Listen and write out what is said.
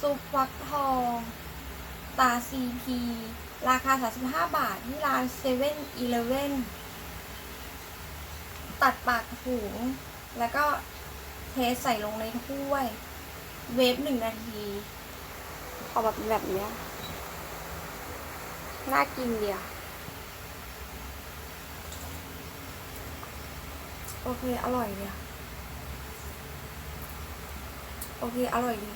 ซุปฟักทอง ตาซีพีราคา 35 บาท ที่ร้านเซเว่นอีเลเว่นตัดปากถุงแล้วก็เทใส่ลงในถ้วย เวฟหนึ่งนาทีออกมาเป็นแบบเนี้ยน่ากินเดียวโอเค อร่อยเดียวโอเค อร่อยดี